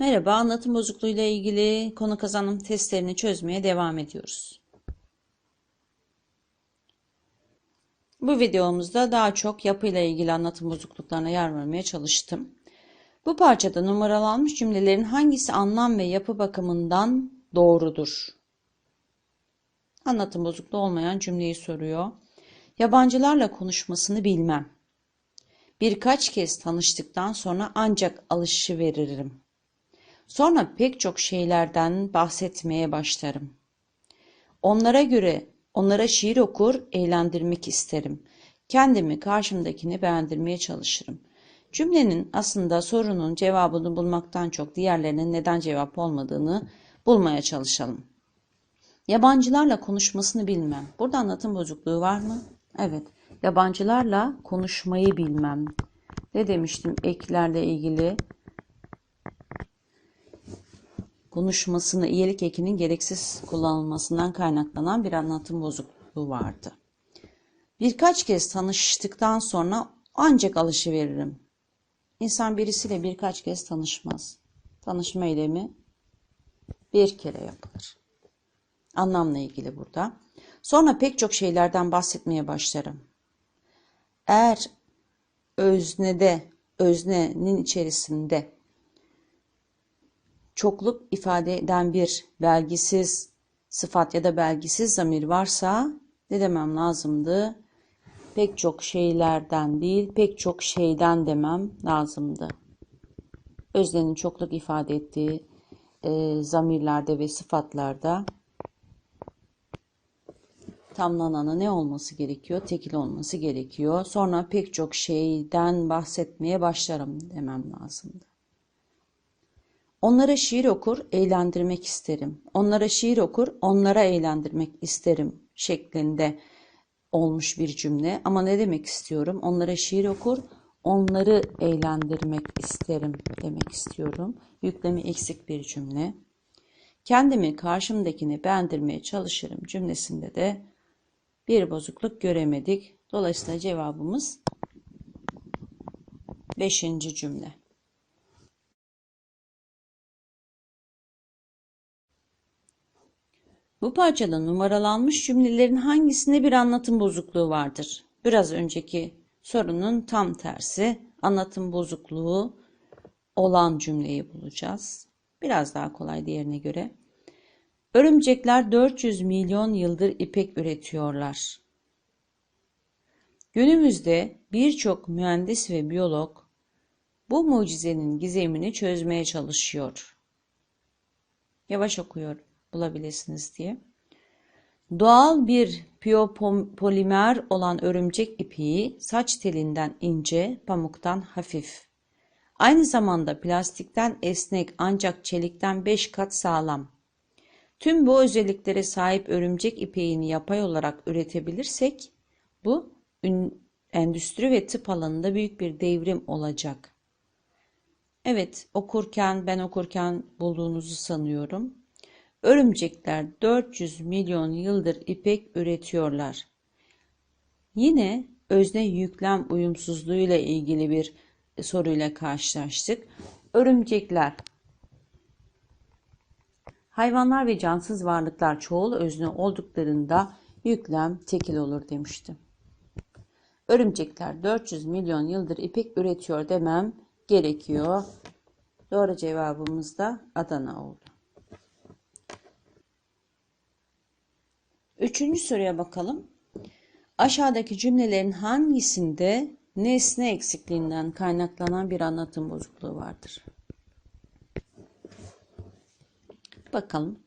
Merhaba, anlatım bozukluğuyla ilgili konu kazanım testlerini çözmeye devam ediyoruz. Bu videomuzda daha çok yapıyla ilgili anlatım bozukluklarına yer vermeye çalıştım. Bu parçada numaralanmış cümlelerin hangisi anlam ve yapı bakımından doğrudur? Anlatım bozukluğu olmayan cümleyi soruyor. Yabancılarla konuşmasını bilmem. Birkaç kez tanıştıktan sonra ancak alışı veririm. Sonra pek çok şeylerden bahsetmeye başlarım. Onlara göre onlara şiir okur, eğlendirmek isterim. Kendimi karşımdakini beğendirmeye çalışırım. Cümlenin aslında sorunun cevabını bulmaktan çok diğerlerinin neden cevap olmadığını bulmaya çalışalım. Yabancılarla konuşmasını bilmem. Burada anlatım bozukluğu var mı? Evet. Yabancılarla konuşmayı bilmem. Ne demiştim eklerle ilgili? Konuşmasını iyilik ekinin gereksiz kullanılmasından kaynaklanan bir anlatım bozukluğu vardı. Birkaç kez tanıştıktan sonra ancak alışıveririm. İnsan birisiyle birkaç kez tanışmaz. Tanışma eylemi bir kere yapılır. Anlamla ilgili burada. Sonra pek çok şeylerden bahsetmeye başlarım. Eğer öznede, öznenin içerisinde çokluk ifade eden bir belgisiz sıfat ya da belgisiz zamir varsa ne demem lazımdı? Pek çok şeylerden değil, pek çok şeyden demem lazımdı. Öznenin çokluk ifade ettiği e, zamirlerde ve sıfatlarda tamlanana ne olması gerekiyor? Tekil olması gerekiyor. Sonra pek çok şeyden bahsetmeye başlarım demem lazımdı. Onlara şiir okur, eğlendirmek isterim. Onlara şiir okur, onlara eğlendirmek isterim şeklinde olmuş bir cümle. Ama ne demek istiyorum? Onlara şiir okur, onları eğlendirmek isterim demek istiyorum. Yüklemi eksik bir cümle. Kendimi karşımdakini beğendirmeye çalışırım cümlesinde de bir bozukluk göremedik. Dolayısıyla cevabımız beşinci cümle. Bu parçada numaralanmış cümlelerin hangisinde bir anlatım bozukluğu vardır? Biraz önceki sorunun tam tersi anlatım bozukluğu olan cümleyi bulacağız. Biraz daha kolay diğerine göre. Örümcekler 400 milyon yıldır ipek üretiyorlar. Günümüzde birçok mühendis ve biyolog bu mucizenin gizemini çözmeye çalışıyor. Yavaş okuyorum bulabilirsiniz diye. Doğal bir biyopolimer olan örümcek ipiği saç telinden ince, pamuktan hafif. Aynı zamanda plastikten esnek ancak çelikten 5 kat sağlam. Tüm bu özelliklere sahip örümcek ipeğini yapay olarak üretebilirsek bu endüstri ve tıp alanında büyük bir devrim olacak. Evet okurken ben okurken bulduğunuzu sanıyorum. Örümcekler 400 milyon yıldır ipek üretiyorlar. Yine özne yüklem uyumsuzluğu ile ilgili bir soruyla karşılaştık. Örümcekler Hayvanlar ve cansız varlıklar çoğul özne olduklarında yüklem tekil olur demiştim. Örümcekler 400 milyon yıldır ipek üretiyor demem gerekiyor. Doğru cevabımız da Adana oldu. Üçüncü soruya bakalım. Aşağıdaki cümlelerin hangisinde nesne eksikliğinden kaynaklanan bir anlatım bozukluğu vardır? Bakalım.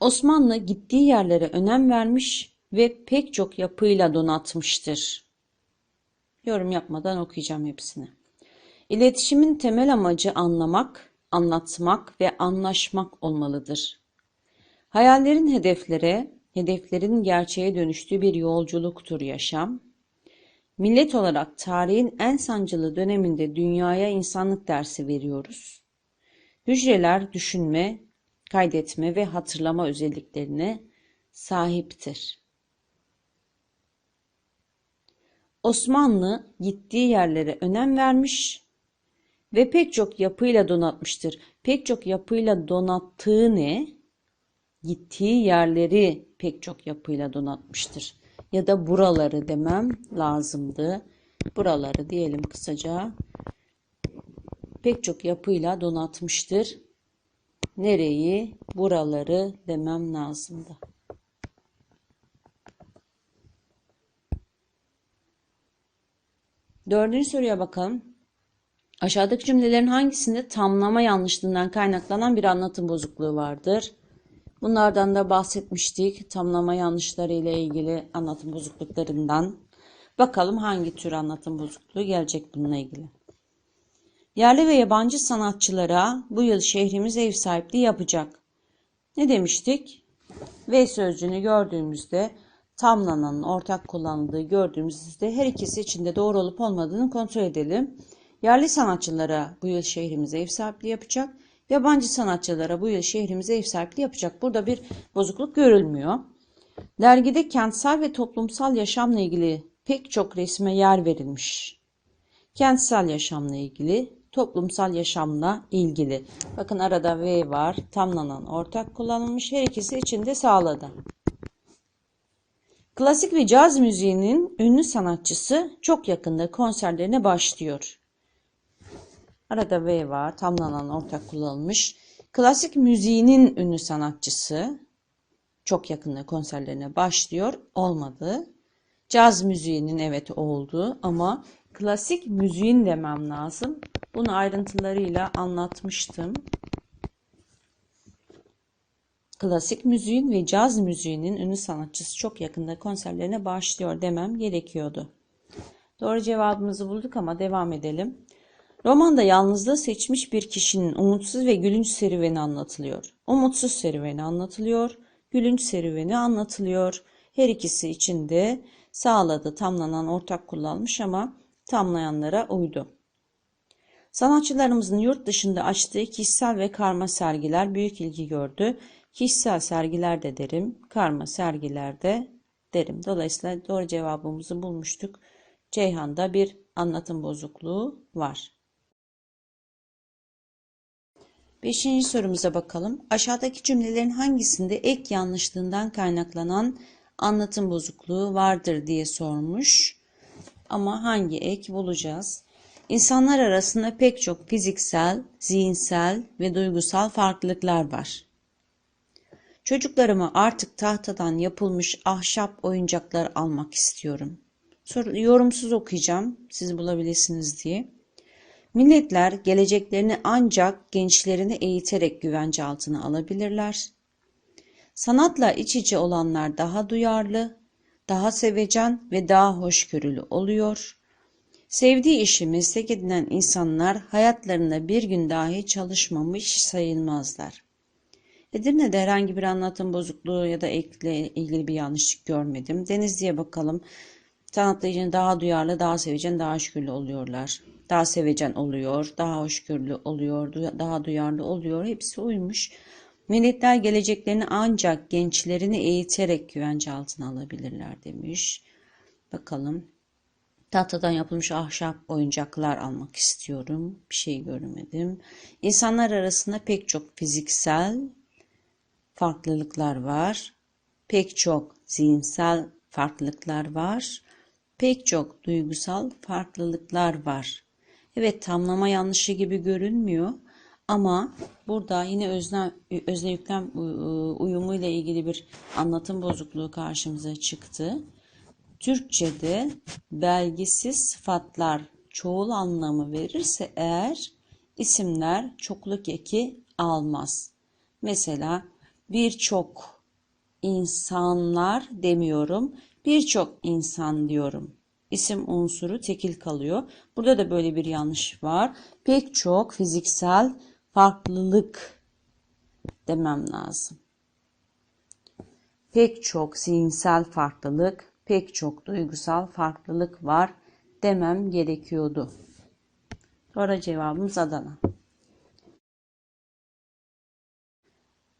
Osmanlı gittiği yerlere önem vermiş ve pek çok yapıyla donatmıştır. Yorum yapmadan okuyacağım hepsini. İletişimin temel amacı anlamak, anlatmak ve anlaşmak olmalıdır. Hayallerin hedeflere, hedeflerin gerçeğe dönüştüğü bir yolculuktur yaşam. Millet olarak tarihin en sancılı döneminde dünyaya insanlık dersi veriyoruz. Hücreler düşünme, kaydetme ve hatırlama özelliklerine sahiptir. Osmanlı gittiği yerlere önem vermiş ve pek çok yapıyla donatmıştır. Pek çok yapıyla donattığı ne? Gittiği yerleri pek çok yapıyla donatmıştır. Ya da buraları demem lazımdı. Buraları diyelim kısaca. Pek çok yapıyla donatmıştır. Nereyi? Buraları demem lazımdı. Dördüncü soruya bakalım. Aşağıdaki cümlelerin hangisinde tamlama yanlışlığından kaynaklanan bir anlatım bozukluğu vardır? Bunlardan da bahsetmiştik. Tamlama yanlışları ile ilgili anlatım bozukluklarından. Bakalım hangi tür anlatım bozukluğu gelecek bununla ilgili. Yerli ve yabancı sanatçılara bu yıl şehrimiz ev sahipliği yapacak. Ne demiştik? Ve sözcüğünü gördüğümüzde tamlananın ortak kullanıldığı gördüğümüzde her ikisi içinde doğru olup olmadığını kontrol edelim. Yerli sanatçılara bu yıl şehrimize ev sahipliği yapacak. Yabancı sanatçılara bu yıl şehrimize ev sahipliği yapacak. Burada bir bozukluk görülmüyor. Dergide kentsel ve toplumsal yaşamla ilgili pek çok resme yer verilmiş. Kentsel yaşamla ilgili, toplumsal yaşamla ilgili. Bakın arada V var. Tamlanan ortak kullanılmış. Her ikisi içinde sağladı. Klasik ve caz müziğinin ünlü sanatçısı çok yakında konserlerine başlıyor. Arada V var. Tamlanan ortak kullanılmış. Klasik müziğinin ünlü sanatçısı çok yakında konserlerine başlıyor. Olmadı. Caz müziğinin evet oldu ama klasik müziğin demem lazım. Bunu ayrıntılarıyla anlatmıştım. Klasik müziğin ve caz müziğinin ünlü sanatçısı çok yakında konserlerine başlıyor demem gerekiyordu. Doğru cevabımızı bulduk ama devam edelim. Romanda yalnızlığı seçmiş bir kişinin umutsuz ve gülünç serüveni anlatılıyor. Umutsuz serüveni anlatılıyor, gülünç serüveni anlatılıyor. Her ikisi için de sağladı, tamlanan ortak kullanmış ama tamlayanlara uydu. Sanatçılarımızın yurt dışında açtığı kişisel ve karma sergiler büyük ilgi gördü. Kişisel sergiler de derim, karma sergiler de derim. Dolayısıyla doğru cevabımızı bulmuştuk. Ceyhan'da bir anlatım bozukluğu var. Beşinci sorumuza bakalım. Aşağıdaki cümlelerin hangisinde ek yanlışlığından kaynaklanan anlatım bozukluğu vardır diye sormuş. Ama hangi ek bulacağız? İnsanlar arasında pek çok fiziksel, zihinsel ve duygusal farklılıklar var. Çocuklarıma artık tahtadan yapılmış ahşap oyuncaklar almak istiyorum. Soru, yorumsuz okuyacağım siz bulabilirsiniz diye. Milletler geleceklerini ancak gençlerini eğiterek güvence altına alabilirler. Sanatla iç içe olanlar daha duyarlı, daha sevecen ve daha hoşgörülü oluyor. Sevdiği işi meslek edinen insanlar hayatlarında bir gün dahi çalışmamış sayılmazlar. Edirne'de herhangi bir anlatım bozukluğu ya da ekle ilgili bir yanlışlık görmedim. Denizli'ye bakalım. Sanatla daha duyarlı, daha sevecen, daha hoşgörülü oluyorlar. Daha sevecen oluyor, daha hoşgörülü oluyor, daha duyarlı oluyor. Hepsi uymuş. Milletler geleceklerini ancak gençlerini eğiterek güvence altına alabilirler demiş. Bakalım. Tahtadan yapılmış ahşap oyuncaklar almak istiyorum. Bir şey görmedim. İnsanlar arasında pek çok fiziksel farklılıklar var. Pek çok zihinsel farklılıklar var. Pek çok duygusal farklılıklar var. Evet tamlama yanlışı gibi görünmüyor ama burada yine özne, özne yüklem uyumu ile ilgili bir anlatım bozukluğu karşımıza çıktı. Türkçe'de belgisiz sıfatlar çoğul anlamı verirse eğer isimler çokluk eki almaz. Mesela birçok insanlar demiyorum, birçok insan diyorum. İsim unsuru tekil kalıyor. Burada da böyle bir yanlış var. Pek çok fiziksel farklılık demem lazım. Pek çok zihinsel farklılık, pek çok duygusal farklılık var demem gerekiyordu. Sonra cevabımız Adana.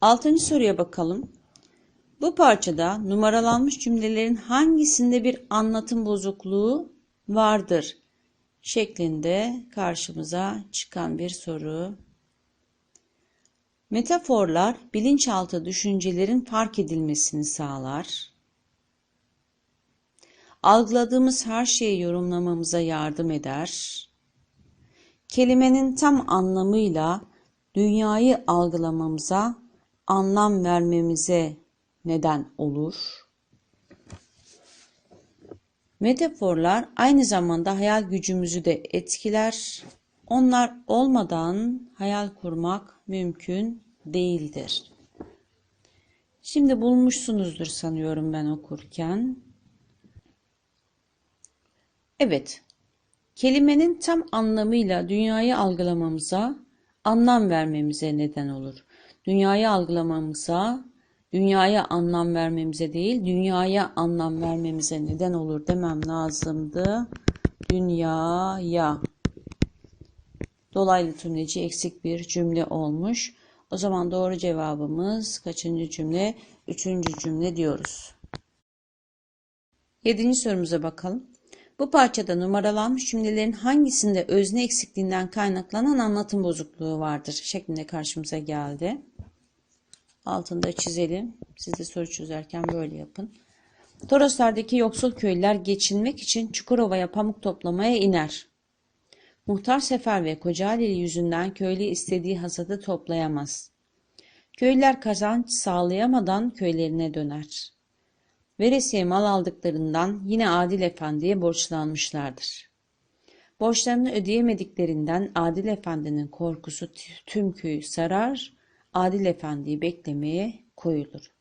Altıncı soruya bakalım. Bu parçada numaralanmış cümlelerin hangisinde bir anlatım bozukluğu vardır şeklinde karşımıza çıkan bir soru. Metaforlar bilinçaltı düşüncelerin fark edilmesini sağlar. Algıladığımız her şeyi yorumlamamıza yardım eder. Kelimenin tam anlamıyla dünyayı algılamamıza, anlam vermemize neden olur. Metaforlar aynı zamanda hayal gücümüzü de etkiler. Onlar olmadan hayal kurmak mümkün değildir. Şimdi bulmuşsunuzdur sanıyorum ben okurken. Evet, kelimenin tam anlamıyla dünyayı algılamamıza, anlam vermemize neden olur. Dünyayı algılamamıza, dünyaya anlam vermemize değil, dünyaya anlam vermemize neden olur demem lazımdı. Dünyaya. Dolaylı tümleci eksik bir cümle olmuş. O zaman doğru cevabımız kaçıncı cümle? Üçüncü cümle diyoruz. Yedinci sorumuza bakalım. Bu parçada numaralanmış cümlelerin hangisinde özne eksikliğinden kaynaklanan anlatım bozukluğu vardır şeklinde karşımıza geldi. Altında çizelim. Siz de soru çözerken böyle yapın. Toroslardaki yoksul köylüler geçinmek için Çukurova'ya pamuk toplamaya iner. Muhtar Sefer ve Kocaeli yüzünden köylü istediği hasadı toplayamaz. Köylüler kazanç sağlayamadan köylerine döner. Veresiye mal aldıklarından yine Adil Efendi'ye borçlanmışlardır. Borçlarını ödeyemediklerinden Adil Efendi'nin korkusu tüm köyü sarar, Adil Efendi'yi beklemeye koyulur.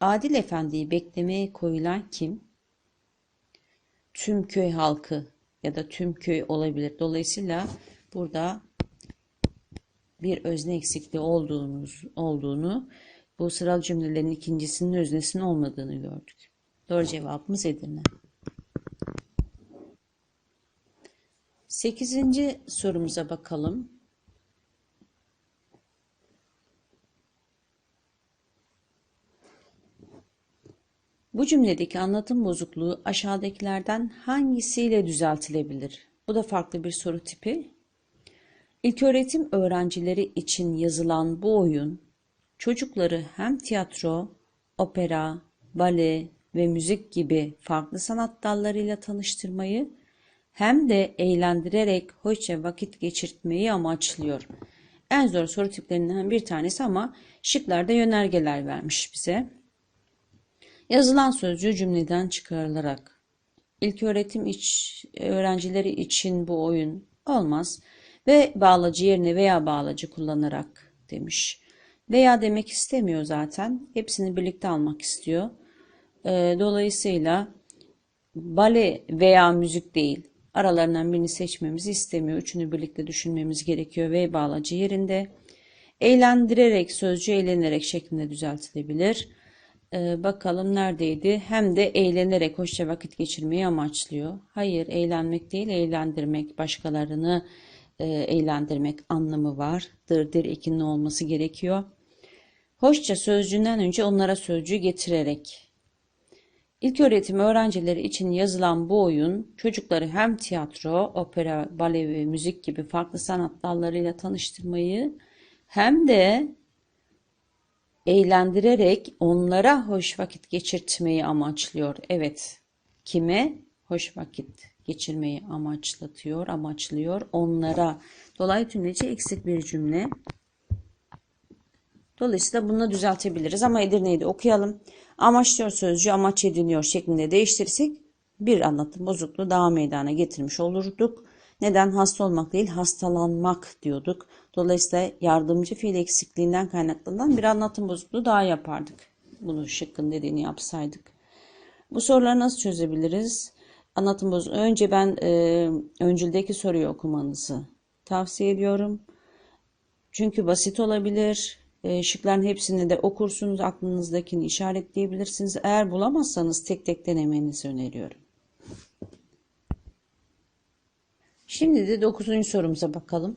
Adil Efendi'yi beklemeye koyulan kim? Tüm köy halkı ya da tüm köy olabilir. Dolayısıyla burada bir özne eksikliği olduğunuz, olduğunu, bu sıralı cümlelerin ikincisinin öznesinin olmadığını gördük. Doğru cevabımız Edirne. Sekizinci sorumuza bakalım. Bu cümledeki anlatım bozukluğu aşağıdakilerden hangisiyle düzeltilebilir? Bu da farklı bir soru tipi. İlköğretim öğrencileri için yazılan bu oyun çocukları hem tiyatro, opera, bale ve müzik gibi farklı sanat dallarıyla tanıştırmayı hem de eğlendirerek hoşça vakit geçirtmeyi amaçlıyor. En zor soru tiplerinden bir tanesi ama şıklarda yönergeler vermiş bize. Yazılan sözcüğü cümleden çıkarılarak. öğretim iç, öğrencileri için bu oyun olmaz ve bağlacı yerine veya bağlacı kullanarak demiş. Veya demek istemiyor zaten. Hepsini birlikte almak istiyor. Ee, dolayısıyla bale veya müzik değil. Aralarından birini seçmemizi istemiyor. Üçünü birlikte düşünmemiz gerekiyor ve bağlacı yerinde. Eğlendirerek, sözcü eğlenerek şeklinde düzeltilebilir. Ee, bakalım neredeydi? Hem de eğlenerek hoşça vakit geçirmeyi amaçlıyor. Hayır, eğlenmek değil, eğlendirmek, başkalarını e, eğlendirmek anlamı var. Dırdır ekinin olması gerekiyor. Hoşça sözcüğünden önce onlara sözcüğü getirerek. İlk öğretim öğrencileri için yazılan bu oyun çocukları hem tiyatro, opera, bale ve müzik gibi farklı sanat dallarıyla tanıştırmayı hem de eğlendirerek onlara hoş vakit geçirtmeyi amaçlıyor. Evet, kime hoş vakit geçirmeyi amaçlatıyor, amaçlıyor onlara. Dolaylı tümleci eksik bir cümle. Dolayısıyla bunu düzeltebiliriz ama Edirne'yi de okuyalım. Amaçlıyor sözcüğü amaç ediniyor şeklinde değiştirirsek bir anlatım bozukluğu daha meydana getirmiş olurduk. Neden hasta olmak değil hastalanmak diyorduk. Dolayısıyla yardımcı fiil eksikliğinden kaynaklanan bir anlatım bozukluğu daha yapardık. Bunu şıkkın dediğini yapsaydık. Bu soruları nasıl çözebiliriz? Anlatım bozukluğu. Önce ben e, öncüldeki soruyu okumanızı tavsiye ediyorum. Çünkü basit olabilir. E, şıkların hepsini de okursunuz. Aklınızdakini işaretleyebilirsiniz. Eğer bulamazsanız tek tek denemenizi öneriyorum. Şimdi de dokuzuncu sorumuza bakalım.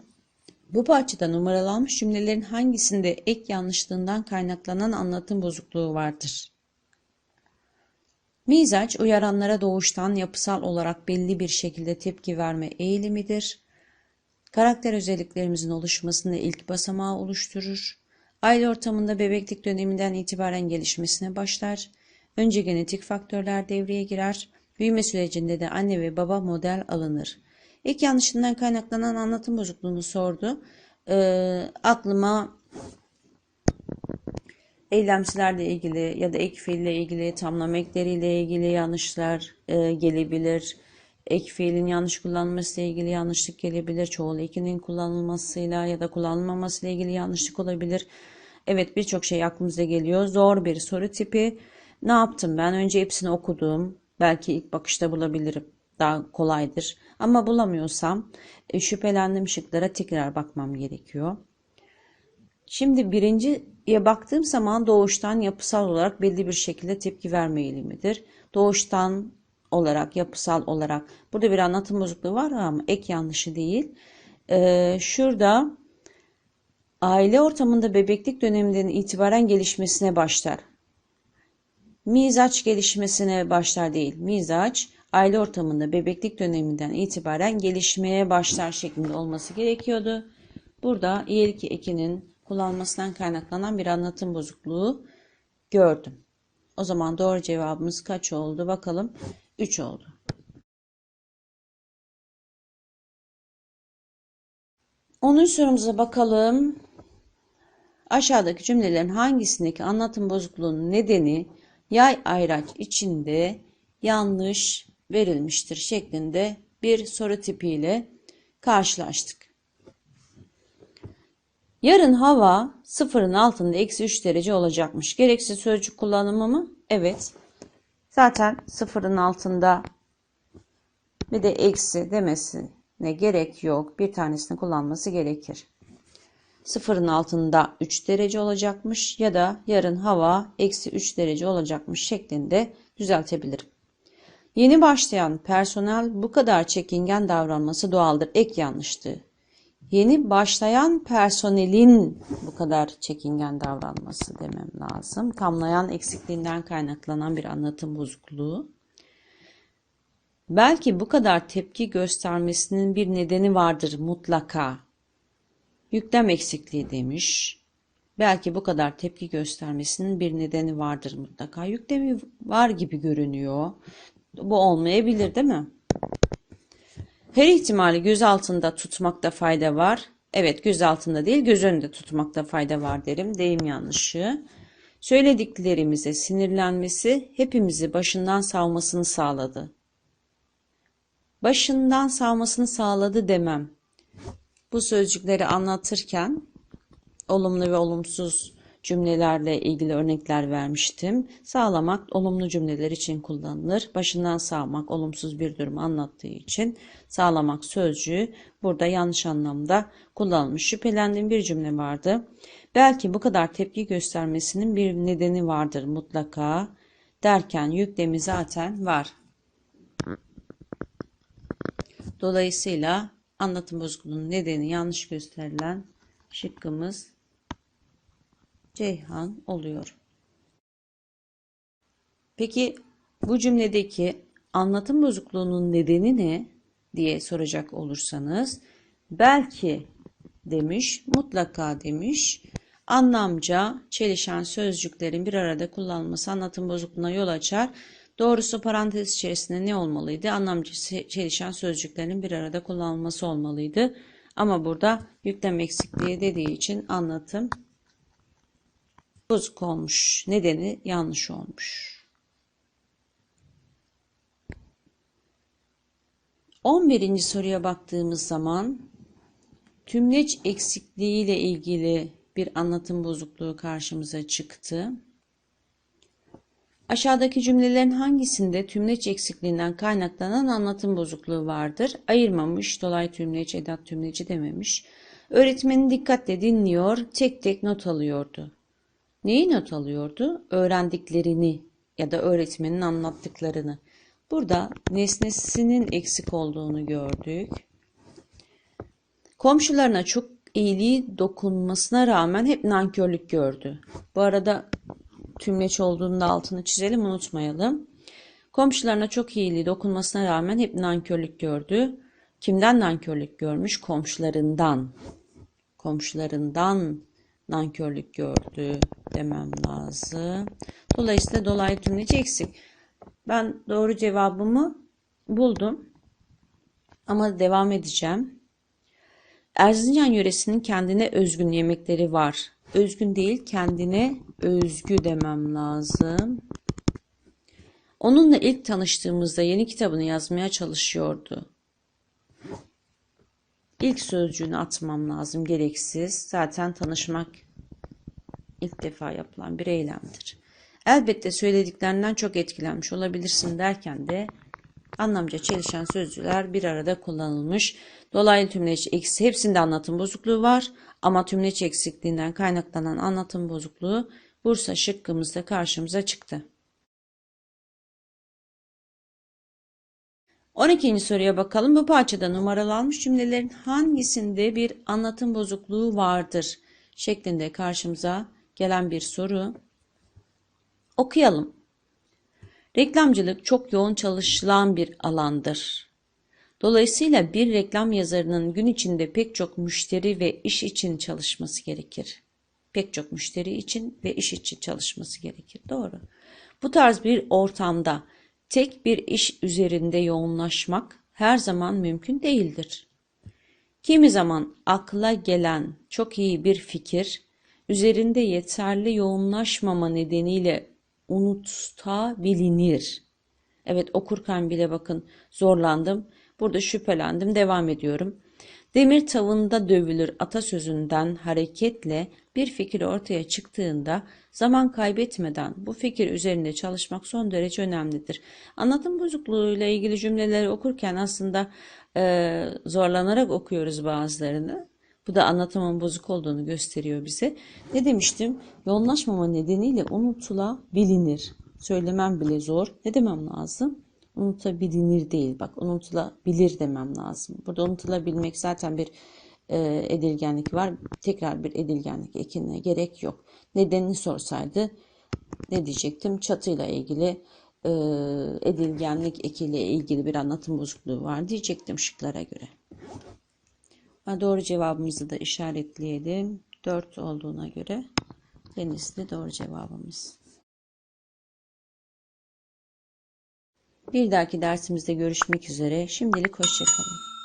Bu parçada numaralanmış cümlelerin hangisinde ek yanlışlığından kaynaklanan anlatım bozukluğu vardır? Mizaç uyaranlara doğuştan yapısal olarak belli bir şekilde tepki verme eğilimidir. Karakter özelliklerimizin oluşmasında ilk basamağı oluşturur. Aile ortamında bebeklik döneminden itibaren gelişmesine başlar. Önce genetik faktörler devreye girer. Büyüme sürecinde de anne ve baba model alınır. İlk yanlışından kaynaklanan anlatım bozukluğunu sordu. Ee, aklıma eylemsilerle ilgili ya da ek fiille ilgili, tamlama ekleriyle ilgili yanlışlar e, gelebilir. Ek fiilin yanlış kullanılması ile ilgili yanlışlık gelebilir. Çoğul ekinin kullanılmasıyla ya da kullanılmamasıyla ilgili yanlışlık olabilir. Evet birçok şey aklımıza geliyor. Zor bir soru tipi. Ne yaptım ben? Önce hepsini okudum. Belki ilk bakışta bulabilirim. Daha kolaydır. Ama bulamıyorsam e, şüphelendiğim şıklara tekrar bakmam gerekiyor. Şimdi birinciye baktığım zaman doğuştan yapısal olarak belli bir şekilde tepki verme eğilimidir. Doğuştan olarak, yapısal olarak. Burada bir anlatım bozukluğu var ama ek yanlışı değil. Ee, şurada aile ortamında bebeklik döneminden itibaren gelişmesine başlar. Mizaç gelişmesine başlar değil. Mizaç aile ortamında bebeklik döneminden itibaren gelişmeye başlar şeklinde olması gerekiyordu. Burada iyilik ekinin kullanmasından kaynaklanan bir anlatım bozukluğu gördüm. O zaman doğru cevabımız kaç oldu? Bakalım. 3 oldu. Onuncu sorumuza bakalım. Aşağıdaki cümlelerin hangisindeki anlatım bozukluğunun nedeni yay ayraç içinde yanlış verilmiştir şeklinde bir soru tipiyle karşılaştık. Yarın hava sıfırın altında eksi 3 derece olacakmış. Gereksiz sözcük kullanımı mı? Evet. Zaten sıfırın altında bir de eksi demesine gerek yok. Bir tanesini kullanması gerekir. Sıfırın altında 3 derece olacakmış ya da yarın hava eksi 3 derece olacakmış şeklinde düzeltebilirim. Yeni başlayan personel bu kadar çekingen davranması doğaldır. Ek yanlıştı. Yeni başlayan personelin bu kadar çekingen davranması demem lazım. Tamlayan eksikliğinden kaynaklanan bir anlatım bozukluğu. Belki bu kadar tepki göstermesinin bir nedeni vardır mutlaka. Yüklem eksikliği demiş. Belki bu kadar tepki göstermesinin bir nedeni vardır mutlaka. Yüklemi var gibi görünüyor. Bu olmayabilir değil mi? Her ihtimali göz altında tutmakta fayda var. Evet göz altında değil göz önünde tutmakta fayda var derim. Deyim yanlışı. Söylediklerimize sinirlenmesi hepimizi başından savmasını sağladı. Başından savmasını sağladı demem. Bu sözcükleri anlatırken olumlu ve olumsuz cümlelerle ilgili örnekler vermiştim. Sağlamak olumlu cümleler için kullanılır. Başından sağmak olumsuz bir durum anlattığı için sağlamak sözcüğü burada yanlış anlamda kullanılmış. Şüphelendiğim bir cümle vardı. Belki bu kadar tepki göstermesinin bir nedeni vardır mutlaka derken yüklemi zaten var. Dolayısıyla anlatım bozukluğunun nedeni yanlış gösterilen şıkkımız Ceyhan oluyor. Peki bu cümledeki anlatım bozukluğunun nedeni ne diye soracak olursanız belki demiş, mutlaka demiş. Anlamca çelişen sözcüklerin bir arada kullanılması anlatım bozukluğuna yol açar. Doğrusu parantez içerisinde ne olmalıydı? Anlamca çelişen sözcüklerin bir arada kullanılması olmalıydı. Ama burada yüklem eksikliği dediği için anlatım bozuk olmuş. Nedeni yanlış olmuş. 11. soruya baktığımız zaman tümleç eksikliği ile ilgili bir anlatım bozukluğu karşımıza çıktı. Aşağıdaki cümlelerin hangisinde tümleç eksikliğinden kaynaklanan anlatım bozukluğu vardır? Ayırmamış, dolay tümleç, edat tümleci dememiş. Öğretmeni dikkatle dinliyor, tek tek not alıyordu. Neyi not alıyordu? Öğrendiklerini ya da öğretmenin anlattıklarını. Burada nesnesinin eksik olduğunu gördük. Komşularına çok iyiliği dokunmasına rağmen hep nankörlük gördü. Bu arada tümleç olduğunda altını çizelim unutmayalım. Komşularına çok iyiliği dokunmasına rağmen hep nankörlük gördü. Kimden nankörlük görmüş? Komşularından. Komşularından nankörlük gördü demem lazım. Dolayısıyla dolaylı tümleci eksik. Ben doğru cevabımı buldum. Ama devam edeceğim. Erzincan yöresinin kendine özgün yemekleri var. Özgün değil, kendine özgü demem lazım. Onunla ilk tanıştığımızda yeni kitabını yazmaya çalışıyordu. İlk sözcüğünü atmam lazım gereksiz. Zaten tanışmak ilk defa yapılan bir eylemdir. Elbette söylediklerinden çok etkilenmiş olabilirsin derken de anlamca çelişen sözcükler bir arada kullanılmış. Dolaylı tümleç eksi hepsinde anlatım bozukluğu var ama tümleç eksikliğinden kaynaklanan anlatım bozukluğu Bursa şıkkımızda karşımıza çıktı. 12. soruya bakalım. Bu parçada numaralanmış cümlelerin hangisinde bir anlatım bozukluğu vardır? şeklinde karşımıza gelen bir soru. Okuyalım. Reklamcılık çok yoğun çalışılan bir alandır. Dolayısıyla bir reklam yazarının gün içinde pek çok müşteri ve iş için çalışması gerekir. Pek çok müşteri için ve iş için çalışması gerekir. Doğru. Bu tarz bir ortamda tek bir iş üzerinde yoğunlaşmak her zaman mümkün değildir. Kimi zaman akla gelen çok iyi bir fikir üzerinde yeterli yoğunlaşmama nedeniyle unutabilinir. Evet okurken bile bakın zorlandım. Burada şüphelendim. Devam ediyorum. Demir tavında dövülür atasözünden hareketle bir fikir ortaya çıktığında zaman kaybetmeden bu fikir üzerinde çalışmak son derece önemlidir. Anlatım bozukluğuyla ilgili cümleleri okurken aslında e, zorlanarak okuyoruz bazılarını. Bu da anlatımın bozuk olduğunu gösteriyor bize. Ne demiştim? Yoğunlaşmama nedeniyle unutulabilir. Söylemem bile zor. Ne demem lazım? Unutabilir değil. Bak unutulabilir demem lazım. Burada unutulabilmek zaten bir e, edilgenlik var. Tekrar bir edilgenlik ekine gerek yok. Nedenini sorsaydı ne diyecektim? Çatıyla ilgili e, edilgenlik ekiyle ilgili bir anlatım bozukluğu var diyecektim şıklara göre. Doğru cevabımızı da işaretleyelim. 4 olduğuna göre Denizli doğru cevabımız. Bir dahaki dersimizde görüşmek üzere. Şimdilik hoşçakalın.